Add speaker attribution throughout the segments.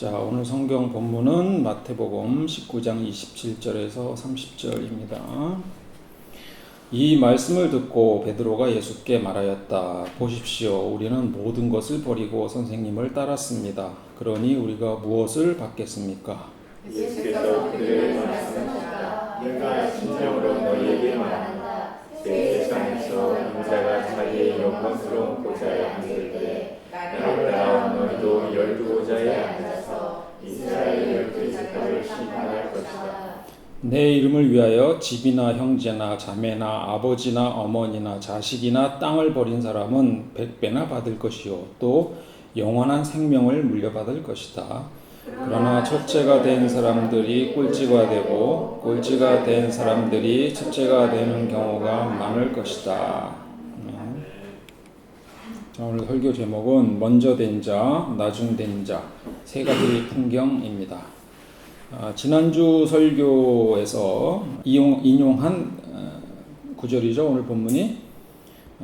Speaker 1: 자, 오늘 성경 본문은 마태복음 19장 27절에서 30절입니다. 이 말씀을 듣고 베드로가 예수께 말하였다. 보십시오. 우리는 모든 것을 버리고 선생님을 따랐습니다. 그러니 우리가 무엇을 받겠습니까?
Speaker 2: 예수께서 그들에
Speaker 1: 내 이름을 위하여 집이나 형제나 자매나 아버지나 어머니나 자식이나 땅을 버린 사람은 백배나 받을 것이요 또 영원한 생명을 물려받을 것이다. 그러나 첫째가 된 사람들이 꼴찌가 되고 꼴찌가 된 사람들이 첫째가 되는 경우가 많을 것이다. 네. 자, 오늘 설교 제목은 먼저 된 자, 나중 된 자 세 가지 풍경입니다. 아, 지난주 설교에서 이용, 인용한 어, 구절이죠 오늘 본문이.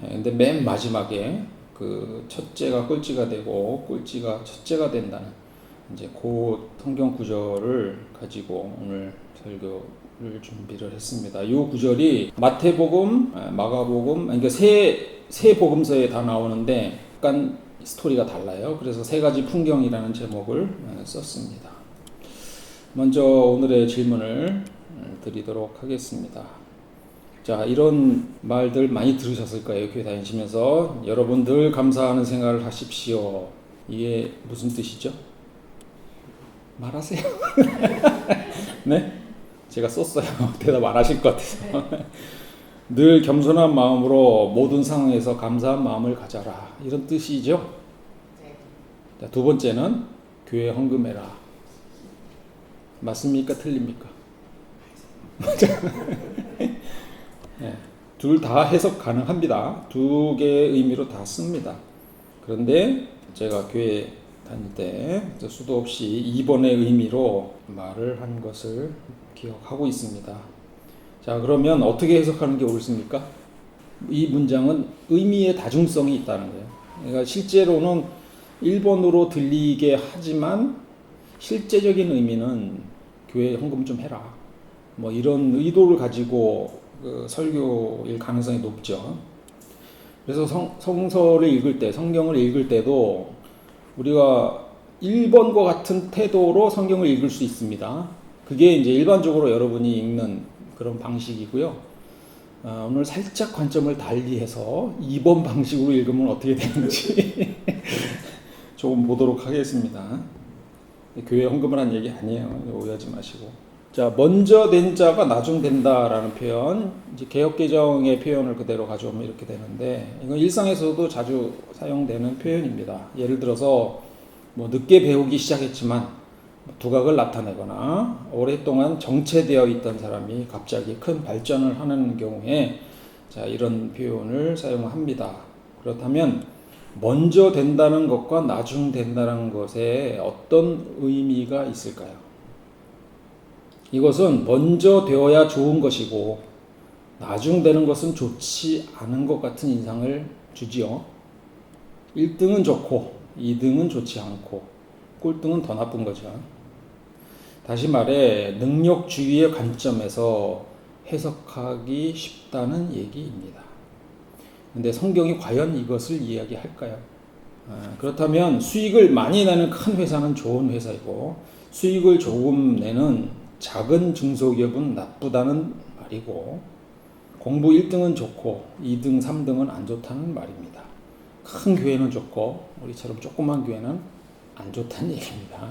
Speaker 1: 에, 근데 맨 마지막에 그 첫째가 꼴찌가 되고 꼴찌가 첫째가 된다는 이제 그 성경 구절을 가지고 오늘 설교를 준비를 했습니다. 이 구절이 마태복음, 에, 마가복음, 그러니까 세, 세 복음서에 다 나오는데 약간 스토리가 달라요. 그래서 세 가지 풍경이라는 제목을 에, 썼습니다. 먼저 오늘의 질문을 드리도록 하겠습니다. 자, 이런 말들 많이 들으셨을 거예요. 교회 다니시면서 여러분 늘 감사하는 생활을 하십시오. 이게 무슨 뜻이죠? 말하세요. 네? 제가 썼어요. 대답 안 하실 것 같아서. 늘 겸손한 마음으로 모든 상황에서 감사한 마음을 가져라. 이런 뜻이죠. 자, 두 번째는 교회 헌금해라. 맞습니까? 틀립니까? 네, 둘다 해석 가능합니다. 두 개의 의미로 다 씁니다. 그런데 제가 교회 다닐 때 수도 없이 2번의 의미로 말을 한 것을 기억하고 있습니다. 자, 그러면 어떻게 해석하는 게 옳습니까? 이 문장은 의미의 다중성이 있다는 거예요. 그러니까 실제로는 1번으로 들리게 하지만 실제적인 의미는 교회 헌금 좀 해라. 뭐 이런 의도를 가지고 그 설교일 가능성이 높죠. 그래서 성, 성서를 읽을 때, 성경을 읽을 때도 우리가 1번과 같은 태도로 성경을 읽을 수 있습니다. 그게 이제 일반적으로 여러분이 읽는 그런 방식이고요. 어, 오늘 살짝 관점을 달리해서 2번 방식으로 읽으면 어떻게 되는지 조금 보도록 하겠습니다. 교회 헌금을 한 얘기 아니에요. 오해하지 마시고. 자, 먼저 된 자가 나중 된다라는 표현, 이제 개혁 개정의 표현을 그대로 가져오면 이렇게 되는데, 이건 일상에서도 자주 사용되는 표현입니다. 예를 들어서 뭐 늦게 배우기 시작했지만 두각을 나타내거나 오랫동안 정체되어 있던 사람이 갑자기 큰 발전을 하는 경우에 자, 이런 표현을 사용합니다. 그렇다면 먼저 된다는 것과 나중 된다는 것에 어떤 의미가 있을까요? 이것은 먼저 되어야 좋은 것이고 나중 되는 것은 좋지 않은 것 같은 인상을 주지요. 1등은 좋고 2등은 좋지 않고 꼴등은 더 나쁜 거죠. 다시 말해 능력주의의 관점에서 해석하기 쉽다는 얘기입니다. 근데 성경이 과연 이것을 이야기할까요? 아, 그렇다면 수익을 많이 내는 큰 회사는 좋은 회사이고 수익을 조금 내는 작은 중소기업은 나쁘다는 말이고 공부 1등은 좋고 2등, 3등은 안 좋다는 말입니다. 큰 교회는 좋고 우리처럼 조그만 교회는 안 좋다는 얘기입니다.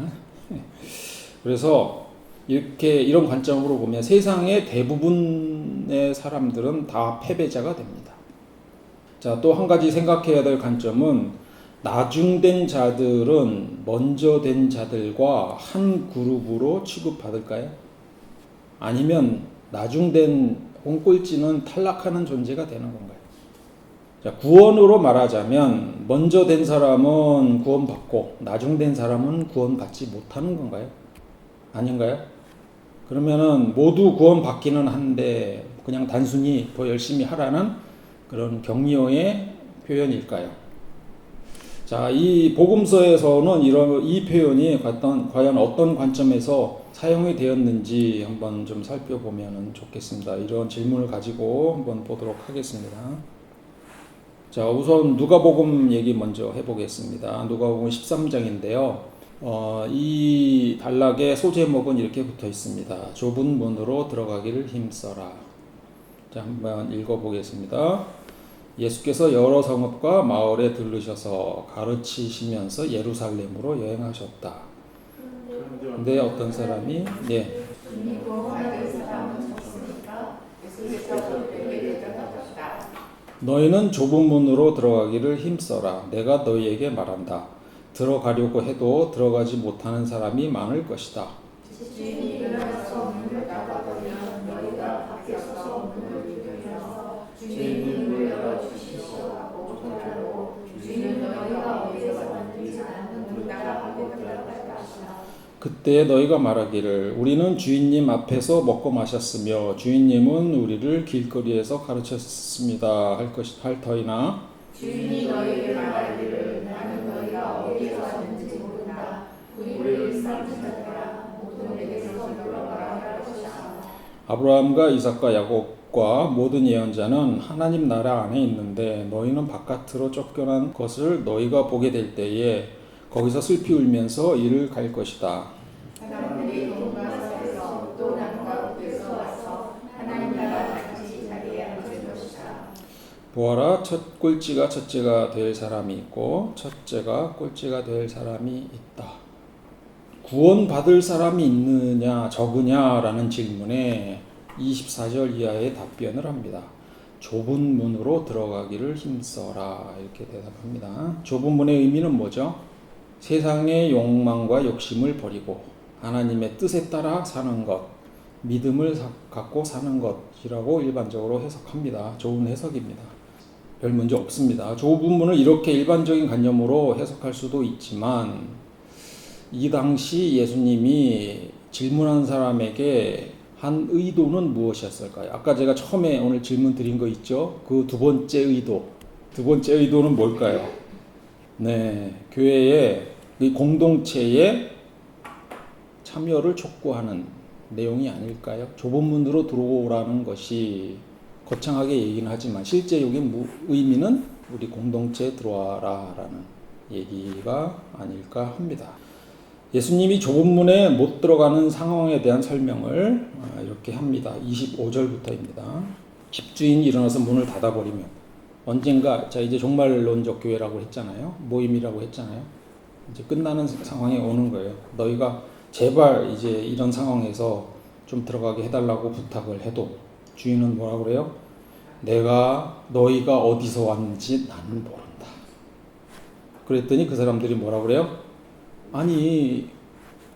Speaker 1: 그래서 이렇게 이런 관점으로 보면 세상의 대부분의 사람들은 다 패배자가 됩니다. 자, 또 한 가지 생각해야 될 관점은 나중된 자들은 먼저 된 자들과 한 그룹으로 취급받을까요? 아니면 나중된 홍꼴찌는 탈락하는 존재가 되는 건가요? 자, 구원으로 말하자면 먼저 된 사람은 구원받고 나중된 사람은 구원받지 못하는 건가요? 아닌가요? 그러면은 모두 구원받기는 한데 그냥 단순히 더 열심히 하라는 그런 격려의 표현일까요? 자, 이 복음서에서는 이런 이 표현이 과연, 과연 어떤 관점에서 사용이 되었는지 한번 좀 살펴보면 좋겠습니다. 이런 질문을 가지고 한번 보도록 하겠습니다. 자, 우선 누가복음 얘기 먼저 해보겠습니다. 누가복음 13장인데요. 어, 이 단락의 소제목은 이렇게 붙어 있습니다. 좁은 문으로 들어가기를 힘써라. 자, 한번 읽어보겠습니다. 예수께서 여러 성읍과 마을에 들르셔서 가르치시면서 예루살렘으로 여행하셨다. 근데 어떤 사람이 예, 너희는 좁은 문으로 들어가기를 힘써라. 내가 너희에게 말한다. 들어가려고 해도 들어가지 못하는 사람이 많을 것이다. 그때 너희가 말하기를 우리는 주인님 앞에서 먹고 마셨으며 주인님은 우리를 길거리에서 가르쳤습니다 할 것이 할 터이나
Speaker 2: 주인이 너희에게 말하기를 나는 너희가 어디에서 왔는지 모른다. 우리를 삼키더라. 모든 내게서 돌아가라 할 것이다.
Speaker 1: 아브라함과 이삭과 야곱과 모든 예언자는 하나님 나라 안에 있는데 너희는 바깥으로 쫓겨난 것을 너희가 보게 될 때에 거기서 슬피 울면서 이를 갈 것이다.
Speaker 2: 사람들이 동방에서 또 남과 북에서 와서 하나님 나라 같이 자리에 앉을 것이다.
Speaker 1: 보아라 첫 꼴찌가 첫째가 될 사람이 있고 첫째가 꼴찌가 될 사람이 있다. 구원 받을 사람이 있느냐 적으냐라는 질문에 24절 이하의 답변을 합니다. 좁은 문으로 들어가기를 힘써라 이렇게 대답합니다. 좁은 문의 의미는 뭐죠? 세상의 욕망과 욕심을 버리고 하나님의 뜻에 따라 사는 것, 믿음을 사- 갖고 사는 것이라고 일반적으로 해석합니다. 좋은 해석입니다. 별 문제 없습니다. 좁은 문을 이렇게 일반적인 관념으로 해석할 수도 있지만 이 당시 예수님이 질문한 사람에게 한 의도는 무엇이었을까요? 아까 제가 처음에 오늘 질문 드린 거 있죠? 그 두 번째 의도. 두 번째 의도는 뭘까요? 네, 교회의 이 공동체의 참여를 촉구하는 내용이 아닐까요? 좁은 문으로 들어오라는 것이 거창하게 얘기는 하지만 실제적인 무- 의미는 우리 공동체에 들어와라라는 얘기가 아닐까 합니다. 예수님이 좁은 문에 못 들어가는 상황에 대한 설명을 아, 이렇게 합니다. 25절부터입니다. 집주인이 일어나서 문을 닫아버리면 언젠가 자 이제 종말론적 교회라고 했잖아요. 모임이라고 했잖아요. 이제 끝나는 상황이 오는 거예요. 너희가 제발 이제 이런 상황에서 좀 들어가게 해달라고 부탁을 해도 주인은 뭐라 그래요? 내가 너희가 어디서 왔는지 나는 모른다. 그랬더니 그 사람들이 뭐라 그래요? 아니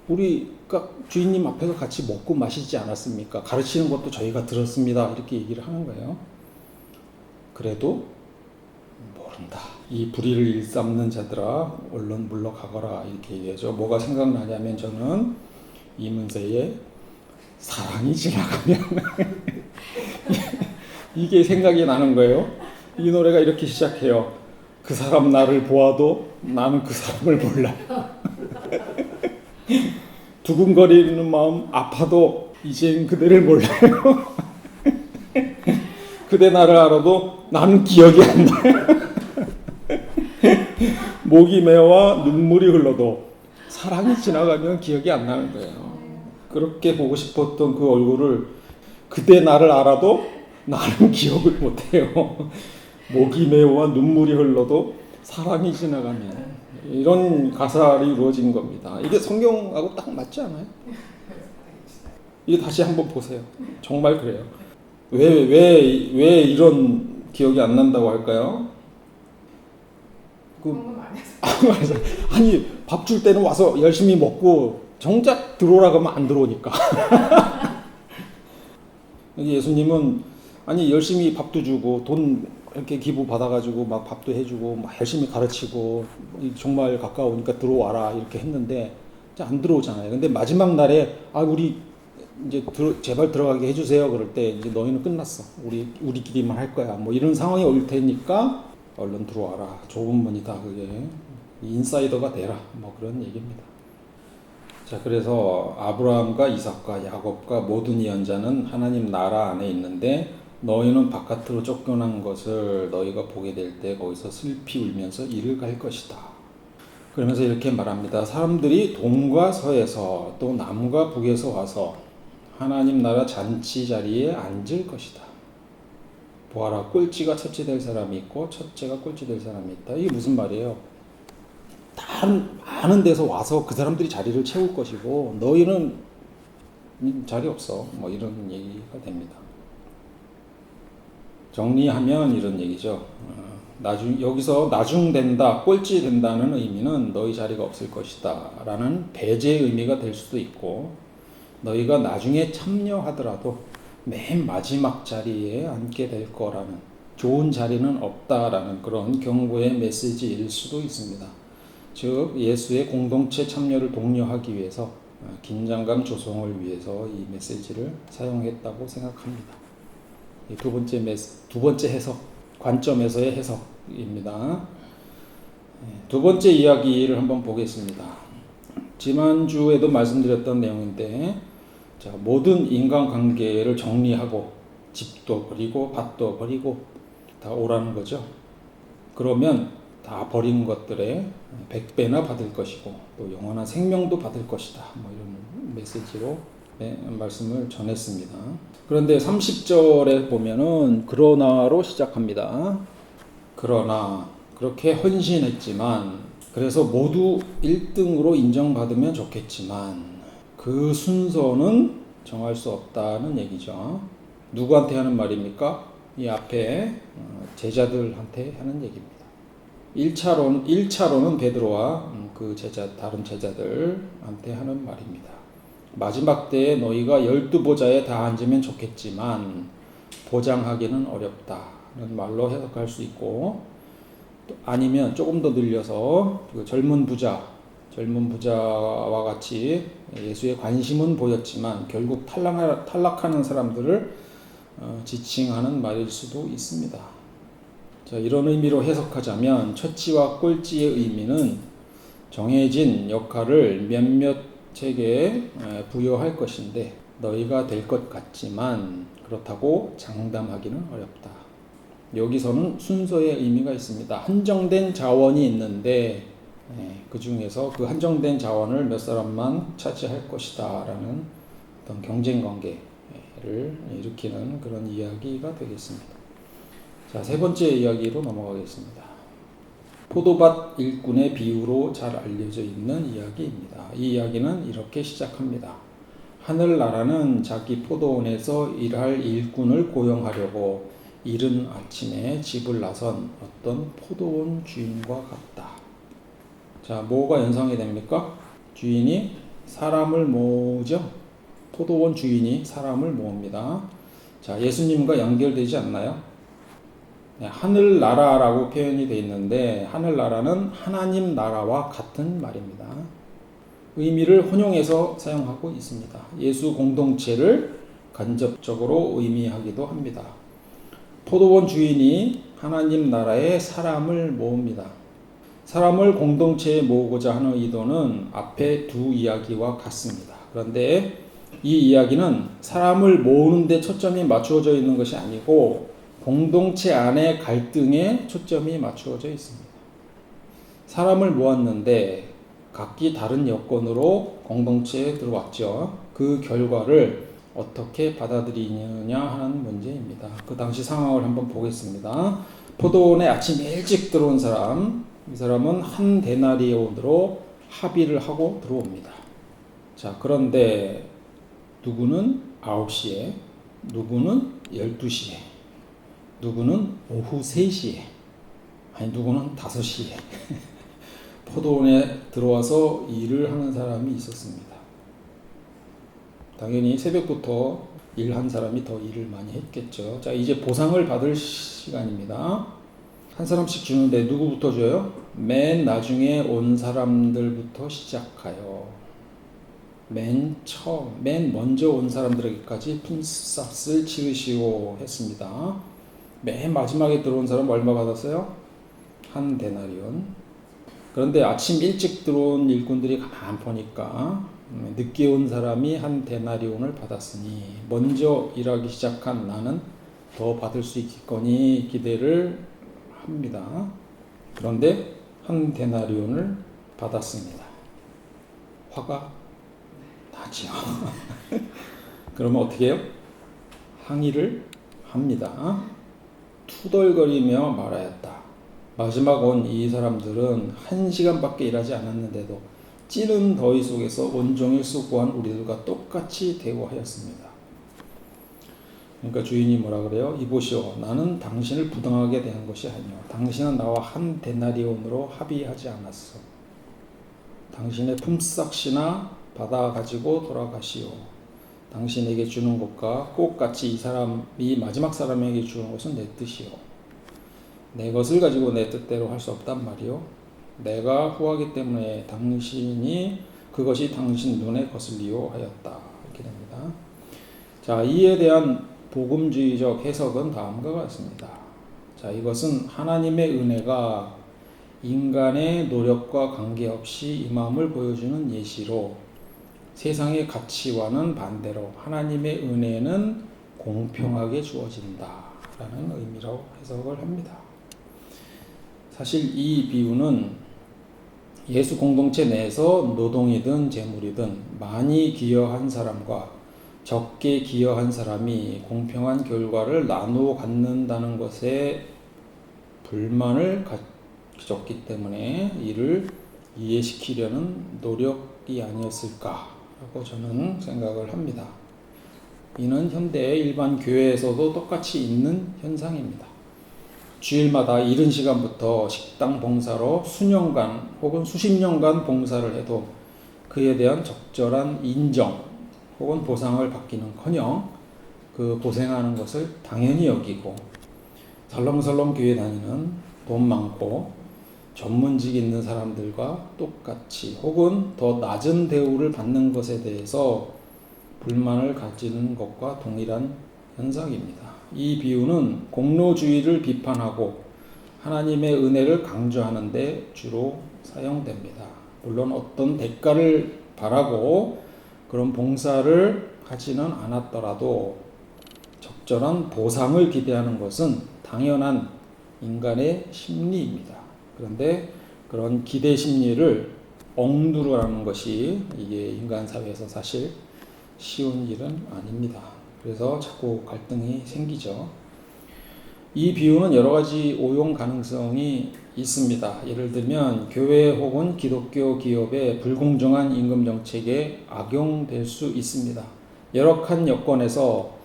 Speaker 1: 우리가 주인님 앞에서 같이 먹고 마시지 않았습니까? 가르치는 것도 저희가 들었습니다. 이렇게 얘기를 하는 거예요. 그래도 모른다. 이 불의를 일삼는 자들아 얼른 물러가거라 이렇게 얘기하죠. 뭐가 생각나냐면 저는 이문세의 사랑이 지나가면 이게 생각이 나는 거예요. 이 노래가 이렇게 시작해요. 그 사람 나를 보아도 나는 그 사람을 몰라. 두근거리는 마음 아파도 이젠 그대를 몰라요. 그대 나를 알아도 나는 기억이 안 나요. 목이 메와 눈물이 흘러도 사랑이 지나가면 기억이 안 나는 거예요. 그렇게 보고 싶었던 그 얼굴을 그대 나를 알아도 나는 기억을 못해요. 목이 메와 눈물이 흘러도 사랑이 지나가면 이런 가사를 이루어진 겁니다. 이게 성경하고 딱 맞지 않아요? 이게 다시 한번 보세요. 정말 그래요. 왜 왜 왜 이런 기억이 안 난다고 할까요? 그 그래서 아니 밥 줄 때는 와서 열심히 먹고 정작 들어오라 그러면 안 들어오니까. 예수님은 아니 열심히 밥도 주고 돈 이렇게 기부 받아가지고 막 밥도 해주고 막 열심히 가르치고 정말 가까우니까 들어와라 이렇게 했는데 안 들어오잖아요. 근데 마지막 날에 아 우리 이제 들어, 제발 들어가게 해주세요. 그럴 때 이제 너희는 끝났어. 우리 우리끼리만 할 거야. 뭐 이런 상황이 올 테니까 얼른 들어와라. 좁은 문이다 그게 인사이더가 되라. 뭐 그런 얘기입니다. 자, 그래서 아브라함과 이삭과 야곱과 모든 예언자는 하나님 나라 안에 있는데 너희는 바깥으로 쫓겨난 것을 너희가 보게 될 때 거기서 슬피 울면서 이를 갈 것이다. 그러면서 이렇게 말합니다. 사람들이 동과 서에서 또 남과 북에서 와서 하나님 나라 잔치 자리에 앉을 것이다. 보아라, 꼴찌가 첫째 될 사람이 있고 첫째가 꼴찌 될 사람이 있다. 이게 무슨 말이에요? 다 많은 데서 와서 그 사람들이 자리를 채울 것이고 너희는 음, 자리 없어. 뭐 이런 얘기가 됩니다. 정리하면 이런 얘기죠. 어, 나중 여기서 나중된다, 꼴찌 된다는 의미는 너희 자리가 없을 것이다라는 배제의 의미가 될 수도 있고 너희가 나중에 참여하더라도 맨 마지막 자리에 앉게 될 거라는 좋은 자리는 없다라는 그런 경고의 메시지일 수도 있습니다. 즉 예수의 공동체 참여를 독려하기 위해서 어, 긴장감 조성을 위해서 이 메시지를 사용했다고 생각합니다. 이두 번째 메시, 두 번째 해석 관점에서의 해석입니다. 예, 두 번째 이야기를 한번 보겠습니다. 지난주에도 말씀드렸던 내용인데 자, 모든 인간관계를 정리하고 집도 버리고 밭도 버리고 다 오라는 거죠. 그러면 다 버린 것들의 백배나 받을 것이고 또 영원한 생명도 받을 것이다. 뭐 이런 메시지로 네, 말씀을 전했습니다. 그런데 30절에 보면은 그러나로 시작합니다. 그러나 그렇게 헌신했지만 그래서 모두 1등으로 인정받으면 좋겠지만 그 순서는 정할 수 없다는 얘기죠. 누구한테 하는 말입니까? 이 앞에 어, 제자들한테 하는 얘기입니다. 1차로, 1차로는 베드로와 음, 그 제자, 다른 제자들한테 하는 말입니다. 마지막 때에 너희가 열두 보좌에 다 앉으면 좋겠지만 보장하기는 어렵다는 말로 해석할 수 있고 또 아니면 조금 더 늘려서 그 젊은 부자, 젊은 부자와 같이 예수의 관심은 보였지만 결국 탈락, 탈락하는 사람들을 어, 지칭하는 말일 수도 있습니다. 자, 이런 의미로 해석하자면 처치와 꼴찌의 의미는 정해진 역할을 몇몇 에, 부여할 것인데 너희가 될 것 같지만 그렇다고 장담하기는 어렵다. 여기서는 순서의 의미가 있습니다. 한정된 자원이 있는데 그 중에서 그 한정된 자원을 몇 사람만 차지할 것이다라는 어떤 경쟁 관계를 일으키는 그런 이야기가 되겠습니다. 자, 세 번째 이야기로 넘어가겠습니다. 포도밭 일꾼의 비유로 잘 알려져 있는 이야기입니다. 이 이야기는 이렇게 시작합니다. 하늘나라는 자기 포도원에서 일할 일꾼을 고용하려고 이른 아침에 집을 나선 어떤 포도원 주인과 같다. 자, 뭐가 연상이 됩니까? 주인이 사람을 모으죠. 포도원 주인이 사람을 모읍니다. 자, 예수님과 연결되지 않나요? 네, 하늘나라라고 표현이 되어 있는데 하늘나라는 하나님 나라와 같은 말입니다. 의미를 혼용해서 사용하고 있습니다. 예수 공동체를 간접적으로 의미하기도 합니다. 포도원 주인이 하나님 나라의 사람을 모읍니다. 사람을 공동체에 모으고자 하는 의도는 앞에 두 이야기와 같습니다. 그런데 이 이야기는 사람을 모으는 데 초점이 맞추어져 있는 것이 아니고 공동체 안의 갈등에 초점이 맞추어져 있습니다. 사람을 모았는데 각기 다른 여건으로 공동체에 들어왔죠. 그 결과를 어떻게 받아들이느냐 하는 문제입니다. 그 당시 상황을 한번 보겠습니다. 포도원에 아침 일찍 들어온 사람, 이 사람은 한 데나리온으로 합의를 하고 들어옵니다. 자, 그런데 누구는 9시에, 누구는 12시에, 누구는 오후 3시에, 아니 누구는 5시에 포도원에 들어와서 일을 하는 사람이 있었습니다. 당연히 새벽부터 일한 사람이 더 일을 많이 했겠죠. 자, 이제 보상을 받을 시간입니다. 한 사람씩 주는데 누구부터 줘요? 맨 나중에 온 사람들부터 시작하여. 맨 처음, 맨 먼저 온 사람들에게까지 품삯을 치르시오 했습니다. 맨 마지막에 들어온 사람 얼마 받았어요? 한 데나리온. 그런데 아침 일찍 들어온 일꾼들이 가만 보니까 음, 늦게 온 사람이 한 데나리온을 받았으니 먼저 일하기 시작한 나는 더 받을 수 있겠거니 기대를 합니다. 그런데 한 데나리온을 받았습니다. 화가 나지요. 그러면 어떻게 해요? 항의를 합니다. 투덜거리며 말하였다. 마지막 온 이 사람들은 한 시간밖에 일하지 않았는데도 찌는 더위 속에서 온종일 수고한 우리들과 똑같이 대우하였습니다. 그러니까 주인이 뭐라 그래요? 이보시오, 나는 당신을 부당하게 대한 것이 아니오. 당신은 나와 한 데나리온으로 합의하지 않았어. 당신의 품삯이나 받아 가지고 돌아가시오. 당신에게 주는 것과 똑같이 이 사람이 마지막 사람에게 주는 것은 내 뜻이오. 내 것을 가지고 내 뜻대로 할 수 없단 말이오. 내가 후하기 때문에 당신이 그것이 당신 눈에 거슬리오 하였다. 이렇게 됩니다. 자, 이에 대한 복음주의적 해석은 다음과 같습니다. 자, 이것은 하나님의 은혜가 인간의 노력과 관계없이 임함을 보여주는 예시로 세상의 가치와는 반대로 하나님의 은혜는 공평하게 주어진다라는 의미로 해석을 합니다. 사실 이 비유는 예수 공동체 내에서 노동이든 재물이든 많이 기여한 사람과 적게 기여한 사람이 공평한 결과를 나누어 갖는다는 것에 불만을 가졌기 때문에 이를 이해시키려는 노력이 아니었을까 라고 저는 생각을 합니다. 이는 현대 일반 교회에서도 똑같이 있는 현상입니다. 주일마다 이른 시간부터 식당 봉사로 수년간 혹은 수십 년간 봉사를 해도 그에 대한 적절한 인정 혹은 보상을 받기는 커녕 그 고생하는 것을 당연히 여기고 설렁설렁 교회 다니는 돈 많고 전문직 있는 사람들과 똑같이 혹은 더 낮은 대우를 받는 것에 대해서 불만을 가지는 것과 동일한 현상입니다. 이 비유는 공로주의를 비판하고 하나님의 은혜를 강조하는데 주로 사용됩니다. 물론 어떤 대가를 바라고 그런 봉사를 하지는 않았더라도 적절한 보상을 기대하는 것은 당연한 인간의 심리입니다. 그런데 그런 기대 심리를 억누르라는 것이 이게 인간 사회에서 사실 쉬운 일은 아닙니다. 그래서 자꾸 갈등이 생기죠. 이 비유는 여러 가지 오용 가능성이 있습니다. 예를 들면 교회 혹은 기독교 기업의 불공정한 임금 정책에 악용될 수 있습니다. 열악한 여건에서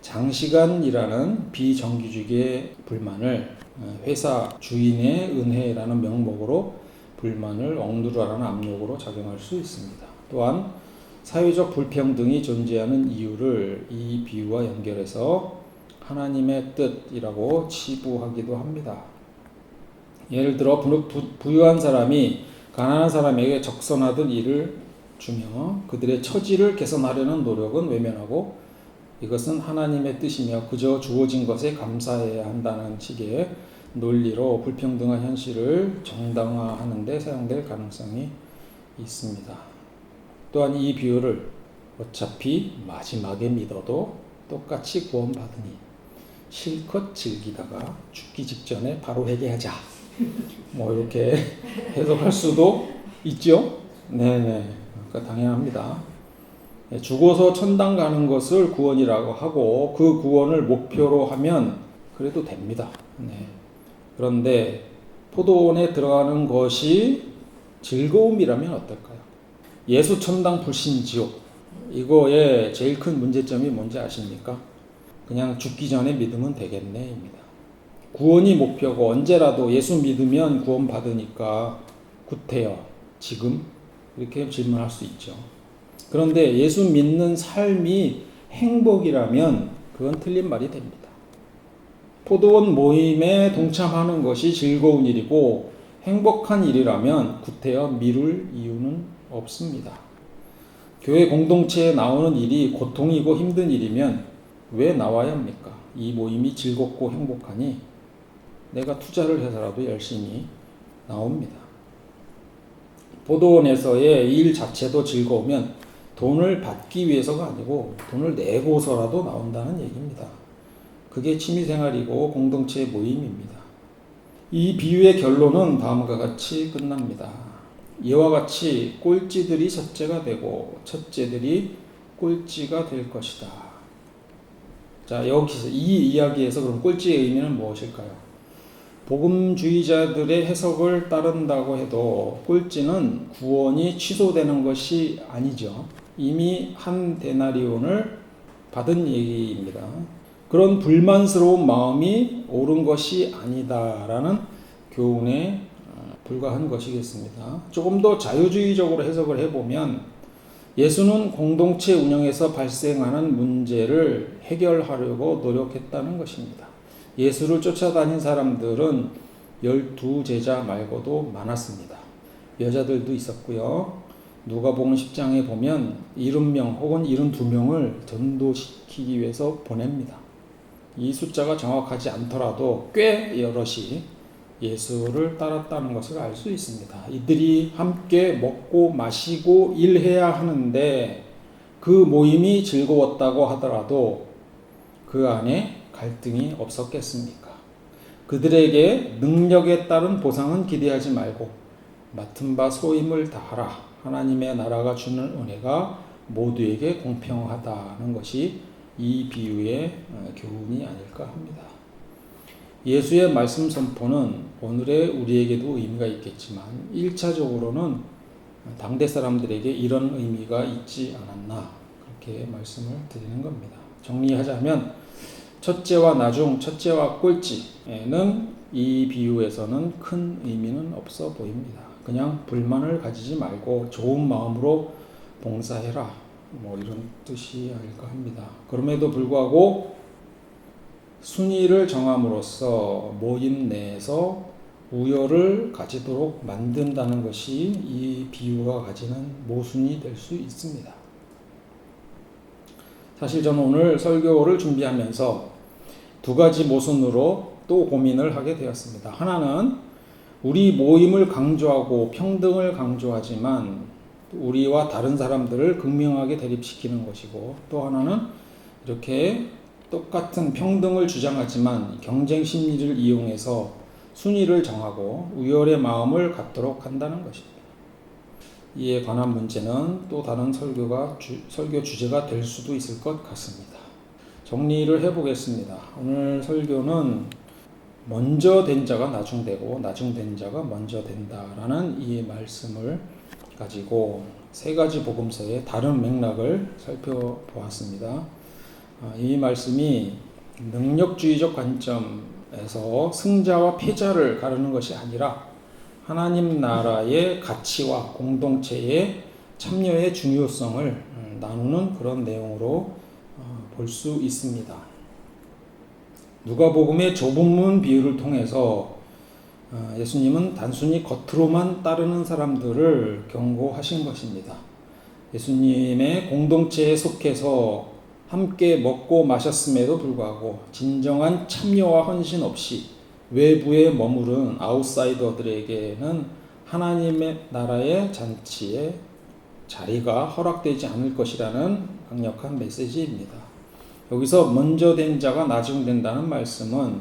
Speaker 1: 장시간 일하는 비정규직의 불만을 회사 주인의 은혜라는 명목으로 불만을 억누르라는 압력으로 작용할 수 있습니다. 또한 사회적 불평등이 존재하는 이유를 이 비유와 연결해서 하나님의 뜻이라고 치부하기도 합니다. 예를 들어 부유한 사람이 가난한 사람에게 적선하던 일을 주며 그들의 처지를 개선하려는 노력은 외면하고 이것은 하나님의 뜻이며 그저 주어진 것에 감사해야 한다는 식의 논리로 불평등한 현실을 정당화하는 데 사용될 가능성이 있습니다. 또한 이 비유를 어차피 마지막에 믿어도 똑같이 구원받으니 실컷 즐기다가 죽기 직전에 바로 회개하자. 뭐 이렇게 해석할 수도 있죠. 네네. 그러니까 당연합니다. 예, 죽어서 천당 가는 것을 구원이라고 하고 그 구원을 목표로 하면 그래도 됩니다. 네. 그런데 포도원에 들어가는 것이 즐거움이라면 어떨까요? 예수 천당 불신 지옥 이거의 제일 큰 문제점이 뭔지 아십니까? 그냥 죽기 전에 믿으면 되겠네입니다. 구원이 목표고 언제라도 예수 믿으면 구원 받으니까 구태여 지금 이렇게 질문할 수 있죠. 그런데 예수 믿는 삶이 행복이라면 그건 틀린 말이 됩니다. 포도원 모임에 동참하는 것이 즐거운 일이고 행복한 일이라면 구태여 미룰 이유는 없습니다. 교회 공동체에 나오는 일이 고통이고 힘든 일이면 왜 나와야 합니까? 이 모임이 즐겁고 행복하니 내가 투자를 해서라도 열심히 나옵니다. 보도원에서의 일 자체도 즐거우면 돈을 받기 위해서가 아니고 돈을 내고서라도 나온다는 얘기입니다. 그게 취미생활이고 공동체 모임입니다. 이 비유의 결론은 다음과 같이 끝납니다. 이와 같이 꼴찌들이 첫째가 되고 첫째들이 꼴찌가 될 것이다. 자, 여기서 이 이야기에서 그럼 꼴찌의 의미는 무엇일까요? 복음주의자들의 해석을 따른다고 해도 꼴찌는 구원이 취소되는 것이 아니죠. 이미 한 데나리온을 받은 얘기입니다. 그런 불만스러운 마음이 옳은 것이 아니다라는 교훈에 어, 불과한 것이겠습니다. 조금 더 자유주의적으로 해석을 해보면 예수는 공동체 운영에서 발생하는 문제를 해결하려고 노력했다는 것입니다. 예수를 쫓아다닌 사람들은 열두 제자 말고도 많았습니다. 여자들도 있었고요. 누가복음 10장에 보면 70명 혹은 72명을 전도시키기 위해서 보냅니다. 이 숫자가 정확하지 않더라도 꽤 여럿이 예수를 따랐다는 것을 알 수 있습니다. 이들이 함께 먹고 마시고 일해야 하는데 그 모임이 즐거웠다고 하더라도 그 안에 갈등이 없었겠습니까? 그들에게 능력에 따른 보상은 기대하지 말고 맡은 바 소임을 다하라. 하나님의 나라가 주는 은혜가 모두에게 공평하다는 것이 이 비유의 어, 교훈이 아닐까 합니다. 예수의 말씀 선포는 오늘의 우리에게도 의미가 있겠지만 1차적으로는 당대 사람들에게 이런 의미가 있지 않았나 그렇게 말씀을 드리는 겁니다. 정리하자면 첫째와 나중, 첫째와 꼴찌에는 이 비유에서는 큰 의미는 없어 보입니다. 그냥 불만을 가지지 말고 좋은 마음으로 봉사해라. 뭐 이런 뜻이 아닐까 합니다. 그럼에도 불구하고 순위를 정함으로써 모임 내에서 우열을 가지도록 만든다는 것이 이 비유가 가지는 모순이 될 수 있습니다. 사실 저는 오늘 설교를 준비하면서 두 가지 모순으로 또 고민을 하게 되었습니다. 하나는 우리 모임을 강조하고 평등을 강조하지만 우리와 다른 사람들을 극명하게 대립시키는 것이고 또 하나는 이렇게 똑같은 평등을 주장하지만 경쟁 심리를 이용해서 순위를 정하고 우열의 마음을 갖도록 한다는 것입니다. 이에 관한 문제는 또 다른 설교가 주, 설교 주제가 될 수도 있을 것 같습니다. 정리를 해보겠습니다. 오늘 설교는 먼저 된 자가 나중 되고 나중 된 자가 먼저 된다라는 이 말씀을 가지고 세 가지 복음서의 다른 맥락을 살펴보았습니다. 아, 이 말씀이 능력주의적 관점에서 승자와 패자를 가르는 것이 아니라 하나님 나라의 가치와 공동체의 참여의 중요성을 음, 나누는 그런 내용으로 어, 볼수 있습니다. 누가복음의 좁은 문 비유를 통해서 어, 예수님은 단순히 겉으로만 따르는 사람들을 경고하신 것입니다. 예수님의 공동체에 속해서 함께 먹고 마셨음에도 불구하고 진정한 참여와 헌신 없이 외부에 머무른 아웃사이더들에게는 하나님의 나라의 잔치에 자리가 허락되지 않을 것이라는 강력한 메시지입니다. 여기서 먼저 된 자가 나중 된다는 말씀은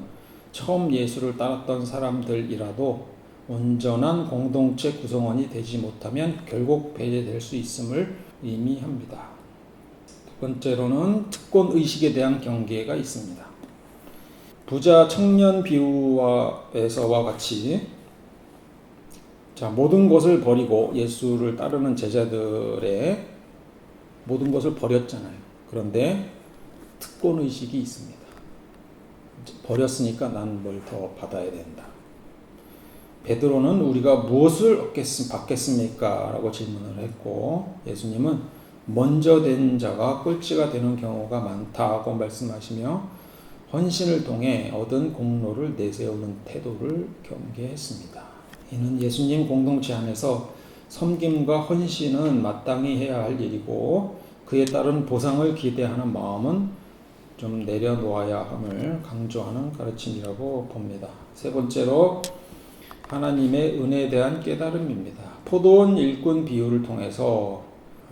Speaker 1: 처음 예수를 따랐던 사람들이라도 온전한 공동체 구성원이 되지 못하면 결국 배제될 수 있음을 의미합니다. 두 번째로는 특권 의식에 대한 경계가 있습니다. 부자 청년 비유에서와 같이 자 모든 것을 버리고 예수를 따르는 제자들의 모든 것을 버렸잖아요. 그런데 특권 의식이 있습니다. 버렸으니까 난 뭘 더 받아야 된다. 베드로는 우리가 무엇을 얻겠, 받겠습니까? 라고 질문을 했고 예수님은 먼저 된 자가 꼴찌가 되는 경우가 많다고 말씀하시며 헌신을 통해 얻은 공로를 내세우는 태도를 경계했습니다. 이는 예수님 공동체 안에서 섬김과 헌신은 마땅히 해야 할 일이고 그에 따른 보상을 기대하는 마음은 좀 내려놓아야 함을 강조하는 가르침이라고 봅니다. 세 번째로 하나님의 은혜에 대한 깨달음입니다. 포도원 일꾼 비유를 통해서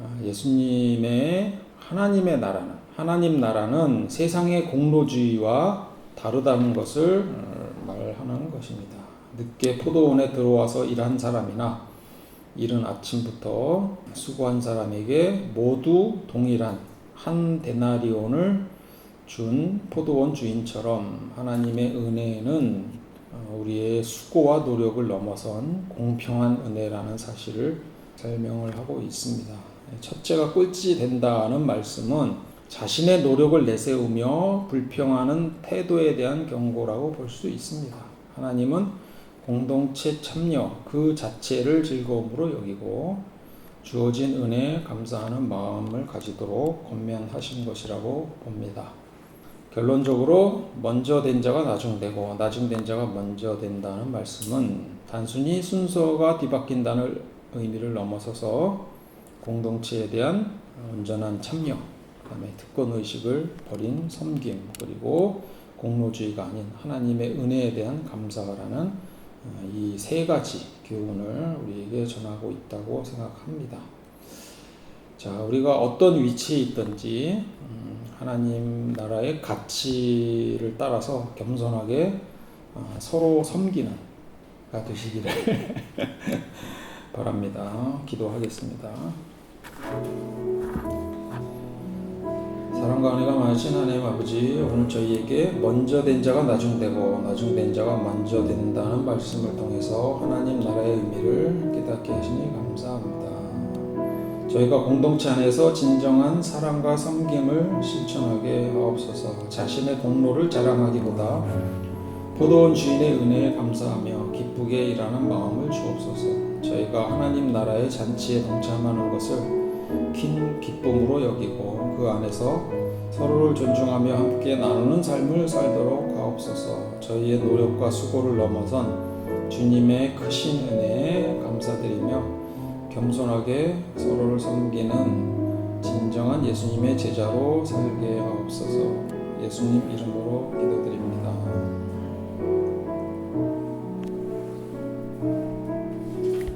Speaker 1: 아, 예수님의 하나님의 나라는 하나님 나라는 세상의 공로주의와 다르다는 것을 어, 말하는 것입니다. 늦게 포도원에 들어와서 일한 사람이나 이른 아침부터 수고한 사람에게 모두 동일한 한 데나리온을 준 포도원 주인처럼 하나님의 은혜는 어, 우리의 수고와 노력을 넘어선 공평한 은혜라는 사실을 설명을 하고 있습니다. 첫째가 꼴찌 된다는 말씀은 자신의 노력을 내세우며 불평하는 태도에 대한 경고라고 볼 수 있습니다. 하나님은 공동체 참여 그 자체를 즐거움으로 여기고 주어진 은혜에 감사하는 마음을 가지도록 권면하신 것이라고 봅니다. 결론적으로 먼저 된 자가 나중되고 나중된 자가 먼저 된다는 말씀은 단순히 순서가 뒤바뀐다는 의미를 넘어서서 공동체에 대한 온전한 참여, 그다음에 특권 의식을 버린 섬김, 그리고 공로주의가 아닌 하나님의 은혜에 대한 감사라는 이 세 가지 교훈을 우리에게 전하고 있다고 생각합니다. 자, 우리가 어떤 위치에 있든지 음, 하나님 나라의 가치를 따라서 겸손하게 어, 서로 섬기는 가 되시기를 바랍니다. 기도하겠습니다. 사랑과 은혜가 많으신 하나님 아버지 오늘 저희에게 먼저 된 자가 나중되고 나중된 자가 먼저 된다는 말씀을 통해서 하나님 나라의 의미를 깨닫게 하시니 감사합니다. 저희가 공동체 안에서 진정한 사랑과 섬김을 실천하게 하옵소서 자신의 공로를 자랑하기보다 포도원 주인의 은혜에 감사하며 기쁘게 일하는 마음을 주옵소서 저희가 하나님 나라의 잔치에 동참하는 것을 긴 기쁨으로 여기고 그 안에서 서로를 존중하며 함께 나누는 삶을 살도록 하옵소서. 저희의 노력과 수고를 넘어선 주님의 크신 은혜에 감사드리며 겸손하게 서로를 섬기는 진정한 예수님의 제자로 살게 하옵소서. 예수님 이름으로 기도드립니다.